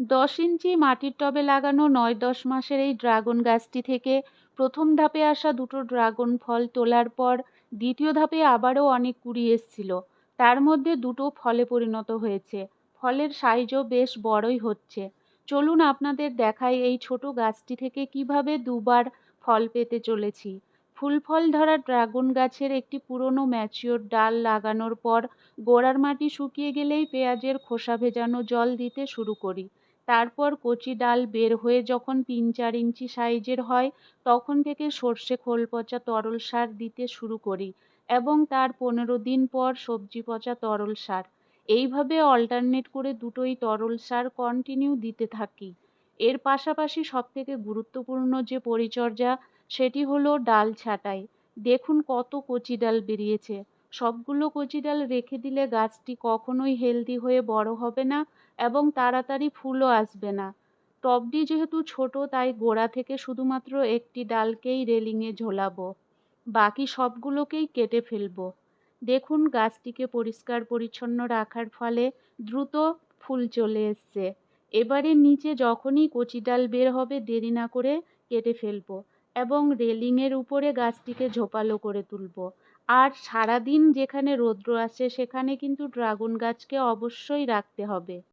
দশ ইঞ্চি মাটির টবে লাগানো নয় দশ মাসের এই ড্রাগন গাছটি থেকে প্রথম ধাপে আসা দুটো ড্রাগন ফল তোলার পর দ্বিতীয় ধাপে আবারও অনেক কুড়ি এসছিল। তার মধ্যে দুটো ফলে পরিণত হয়েছে। ফলের সাইজও বেশ বড়ই হচ্ছে। চলুন আপনাদের দেখাই এই ছোট গাছটি থেকে কীভাবে দুবার ফল পেতে চলেছি। ফুল ফল ধরা ড্রাগন গাছের একটি পুরনো ম্যাচিওর ডাল লাগানোর পর গোড়ার মাটি শুকিয়ে গেলেই পেঁয়াজের খোসা ভেজানো জল দিতে শুরু করি। তারপর কচি ডাল বের হয়ে যখন তিন চার ইঞ্চি সাইজের হয়, তখন থেকে সর্ষে খোল পচা তরল সার দিতে শুরু করি এবং তার পনেরো দিন পর সবজি পচা তরল সার। এইভাবে অল্টারনেট করে দুটোই তরল সার কন্টিনিউ দিতে থাকি। এর পাশাপাশি সবথেকে গুরুত্বপূর্ণ যে পরিচর্যা, সেটি হলো ডাল ছাঁটাই। দেখুন কত কচি ডাল বেরিয়েছে। সবগুলো কচি ডাল রেখে দিলে গাছটি কখনোই হেলদি হয়ে বড় হবে না এবং তাড়াতাড়ি ফুলও আসবে না। টবটি যেহেতু ছোট, তাই গোড়া থেকে শুধুমাত্র একটি ডালকেই রেলিংয়ে ঝোলাবো। বাকি সবগুলোকেই কেটে ফেলব। দেখুন, গাছটিকে পরিষ্কার পরিচ্ছন্ন রাখার ফলে দ্রুত ফুল চলে এসছে। এবারে নিচে যখনই কচি ডাল বের হবে, দেরি না করে কেটে ফেলব এবং রেলিংয়ের উপরে গাছটিকে ঝোপালো করে তুলবো। আর সারাদিন যেখানে রৌদ্র আসে সেখানে কিন্তু ড্রাগন গাছকে অবশ্যই রাখতে হবে।